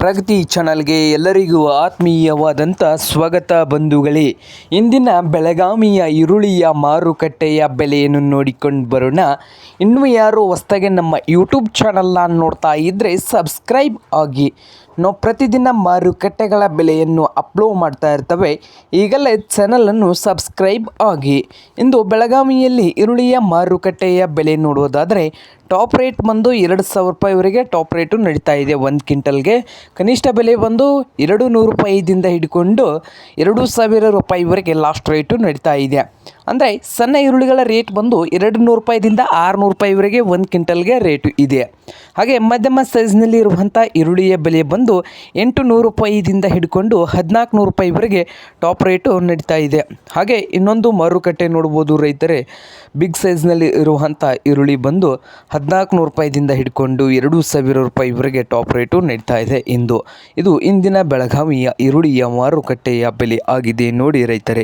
ಪ್ರಗತಿ ಚಾನಲ್ಗೆ ಎಲ್ಲರಿಗೂ ಆತ್ಮೀಯವಾದಂಥ ಸ್ವಾಗತ ಬಂಧುಗಳೇ. ಇಂದಿನ ಬೆಳಗಾವಿಯ ಈರುಳ್ಳಿಯ ಮಾರುಕಟ್ಟೆಯ ಬೆಲೆಯನ್ನು ನೋಡಿಕೊಂಡು ಬರೋಣ. ಇನ್ನು ಯಾರು ಹೊಸ್ತಾಗೆ ನಮ್ಮ ಯೂಟ್ಯೂಬ್ ಚಾನಲ್ನ ನೋಡ್ತಾ ಇದ್ದರೆ ಸಬ್ಸ್ಕ್ರೈಬ್ ಆಗಿ. ನಾವು ಪ್ರತಿದಿನ ಮಾರುಕಟ್ಟೆಗಳ ಬೆಲೆಯನ್ನು ಅಪ್ಲೋಡ್ ಮಾಡ್ತಾ ಇರ್ತವೆ. ಈಗಲೇ ಚಾನಲನ್ನು ಸಬ್ಸ್ಕ್ರೈಬ್ ಆಗಿ. ಇಂದು ಬೆಳಗಾವಿಯಲ್ಲಿ ಈರುಳ್ಳಿಯ ಮಾರುಕಟ್ಟೆಯ ಬೆಲೆ ನೋಡುವುದಾದರೆ ಟಾಪ್ ರೇಟ್ ಬಂದು ಎರಡು ಸಾವಿರ ರೂಪಾಯಿವರೆಗೆ ಟಾಪ್ ರೇಟು ನಡೀತಾ ಇದೆ ಒಂದು ಕ್ವಿಂಟಲ್ಗೆ ಕನಿಷ್ಠ ಬೆಲೆ ಬಂದು ಎರಡು ನೂರು ರೂಪಾಯಿದಿಂದ ಹಿಡ್ಕೊಂಡು ಎರಡು ಸಾವಿರ ರೂಪಾಯಿವರೆಗೆ ಲಾಸ್ಟ್ ರೇಟು ನಡೀತಾ ಇದೆ. ಅಂದರೆ ಸಣ್ಣ ಈರುಳ್ಳಿಗಳ ರೇಟ್ ಬಂದು ಎರಡು ನೂರು ರೂಪಾಯಿದಿಂದ ಆರುನೂರು ರೂಪಾಯಿವರೆಗೆ ಒಂದು ಕ್ವಿಂಟಲ್ಗೆ ರೇಟು ಇದೆ. ಹಾಗೆ ಮಧ್ಯಮ ಸೈಜ್ನಲ್ಲಿ ಇರುವಂಥ ಈರುಳ್ಳಿಯ ಬೆಲೆ ಬಂದು ಎಂಟು ನೂರು ರೂಪಾಯಿದಿಂದ ಹಿಡ್ಕೊಂಡು ಹದಿನಾಲ್ಕು ನೂರು ರೂಪಾಯಿವರೆಗೆ ಟಾಪ್ ರೇಟು ನಡೀತಾ ಇದೆ. ಹಾಗೆ ಇನ್ನೊಂದು ಮಾರುಕಟ್ಟೆ ನೋಡ್ಬೋದು ರೈತರೇ. ಬಿಗ್ ಸೈಜ್ನಲ್ಲಿ ಇರುವಂಥ ಈರುಳ್ಳಿ ಬಂದು ಹದಿನಾಲ್ಕು ನೂರು ರೂಪಾಯಿದಿಂದ ಹಿಡ್ಕೊಂಡು ಎರಡು ಸಾವಿರ ರೂಪಾಯಿವರೆಗೆ ಟಾಪ್ ರೇಟು ನಡೀತಾ ಇದೆ ಇಂದು. ಇದು ಇಂದಿನ ಬೆಳಗಾವಿಯ ಈರುಳ್ಳಿಯ ಮಾರುಕಟ್ಟೆಯ ಬೆಲೆ ಆಗಿದೆ ನೋಡಿ ರೈತರೇ.